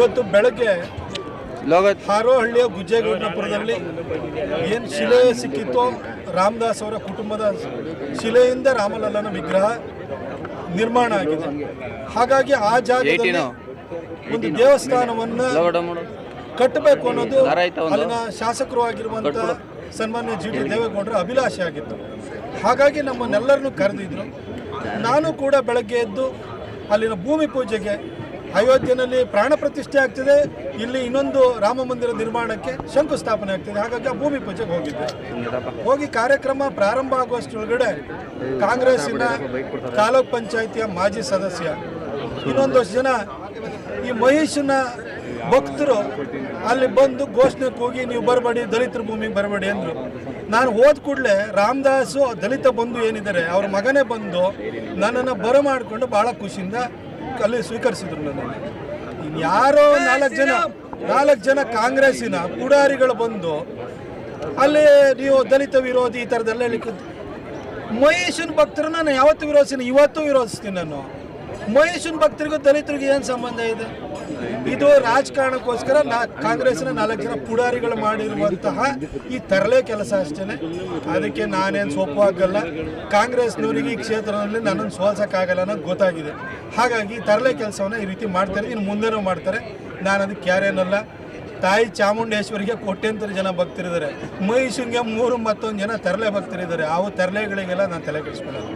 ಇವತ್ತು ಬೆಳಗ್ಗೆ ಹಾರೋಹಳ್ಳಿಯ ಗುಜ್ಜೇಗೌಡನಪುರದಲ್ಲಿ ಏನು ಶಿಲೆ ಸಿಕ್ಕಿತ್ತೋ ರಾಮದಾಸ್ ಅವರ ಕುಟುಂಬದ ಶಿಲೆಯಿಂದ ರಾಮಲಲ್ಲನ ವಿಗ್ರಹ ನಿರ್ಮಾಣ ಆಗಿದೆ. ಹಾಗಾಗಿ ಆ ಜಾಗದಲ್ಲಿ ಒಂದು ದೇವಸ್ಥಾನವನ್ನ ಕಟ್ಟಬೇಕು ಅನ್ನೋದು ಅಲ್ಲಿನ ಶಾಸಕರು ಆಗಿರುವಂತ ಸನ್ಮಾನ್ಯ ಜಿ ಡಿ ದೇವೇಗೌಡರ ಅಭಿಲಾಷೆ ಆಗಿತ್ತು. ಹಾಗಾಗಿ ನಮ್ಮನ್ನೆಲ್ಲರನ್ನು ಕರೆದಿದ್ರು. ನಾನು ಕೂಡ ಬೆಳಗ್ಗೆ ಎದ್ದು ಅಲ್ಲಿನ ಭೂಮಿ ಪೂಜೆಗೆ ಅಯೋಧ್ಯೆಯಲ್ಲಿ ಪ್ರಾಣ ಪ್ರತಿಷ್ಠೆ ಆಗ್ತದೆ. ಇಲ್ಲಿ ಇನ್ನೊಂದು ರಾಮ ಮಂದಿರ ನಿರ್ಮಾಣಕ್ಕೆ ಶಂಕುಸ್ಥಾಪನೆ ಆಗ್ತದೆ. ಹಾಗಾಗಿ ಭೂಮಿ ಪೂಜೆಗೆ ಹೋಗಿದ್ದೆ. ಹೋಗಿ ಕಾರ್ಯಕ್ರಮ ಪ್ರಾರಂಭ ಆಗುವಷ್ಟರೊಳಗಡೆ ಕಾಂಗ್ರೆಸ್ಸಿನ ತಾಲೂಕ್ ಪಂಚಾಯಿತಿಯ ಮಾಜಿ ಸದಸ್ಯ ಇನ್ನೊಂದಷ್ಟು ಜನ ಈ ಮಹೇಶನ ಭಕ್ತರು ಅಲ್ಲಿ ಬಂದು ಘೋಷಣೆ ಕೂಗಿ, ನೀವು ಬರಬೇಡಿ, ದಲಿತರ ಭೂಮಿಗೆ ಬರಬೇಡಿ ಅಂದರು. ನಾನು ಹೋದ ಕೂಡಲೇ ರಾಮದಾಸು, ದಲಿತ ಬಂಧು ಏನಿದ್ದಾರೆ, ಅವ್ರ ಮಗನೇ ಬಂದು ನನ್ನನ್ನು ಬರಮಾಡಿಕೊಂಡು ಭಾಳ ಖುಷಿಯಿಂದ ಅಲ್ಲಿ ಸ್ವೀಕರಿಸಿದ್ರು ನನ್ನನ್ನು. ಇನ್ನು ಯಾರೋ ನಾಲ್ಕು ಜನ ನಾಲ್ಕು ಜನ ಕಾಂಗ್ರೆಸ್ಸಿನ ಪುಡಾರಿಗಳು ಬಂದು ಅಲ್ಲಿ ನೀವು ದಲಿತ ವಿರೋಧಿ ಈ ಥರದ್ದೆಲ್ಲ ಹೇಳಿ ಮಹೇಶನ್ ಭಕ್ತರನ್ನ ನಾನು ಯಾವತ್ತೂ ವಿರೋಧಿಸ್ತೀನಿ ಇವತ್ತು ವಿರೋಧಿಸ್ತೀನಿ ನಾನು. ಮಹೇಶನ್ ಭಕ್ತರಿಗೂ ದಲಿತರಿಗೆ ಏನು ಸಂಬಂಧ ಇದೆ? ಇದು ರಾಜಕಾರಣಕ್ಕೋಸ್ಕರ ನಾ ಕಾಂಗ್ರೆಸ್ನ ನಾಲ್ಕು ಜನ ಪುಡಾರಿಗಳು ಮಾಡಿರುವಂತಹ ಈ ತರಲೆ ಕೆಲಸ ಅಷ್ಟೇನೆ. ಅದಕ್ಕೆ ನಾನೇನು ಸೊಪ್ಪು ಹಾಕಲ್ಲ. ಕಾಂಗ್ರೆಸ್ನವರಿಗೆ ಈ ಕ್ಷೇತ್ರದಲ್ಲಿ ನನ್ನನ್ನು ಸೋಲ್ಸೋಕ್ಕಾಗಲ್ಲ ಅನ್ನೋದು ಗೊತ್ತಾಗಿದೆ. ಹಾಗಾಗಿ ಈ ತರಲೆ ಕೆಲಸವನ್ನು ಈ ರೀತಿ ಮಾಡ್ತಾರೆ. ಇನ್ನು ಮುಂದೆನೂ ಮಾಡ್ತಾರೆ. ನಾನು ಅದಕ್ಕೆ ಯಾರೇನಲ್ಲ ತಾಯಿ ಚಾಮುಂಡೇಶ್ವರಿಗೆ ಕೋಟ್ಯಂತರ ಜನ ಭಕ್ತರಿದ್ದಾರೆ. ಮೈಸೂರಿಗೆ ಮೂರು ಮತ್ತೊಂದು ಜನ ತರಲೆ ಭಕ್ತರಿದ್ದಾರೆ. ಆ ತರಲೆಗಳಿಗೆಲ್ಲ ನಾನು ತಲೆ ಕೆಡಿಸ್ಕೊಳ್ಳೋದು.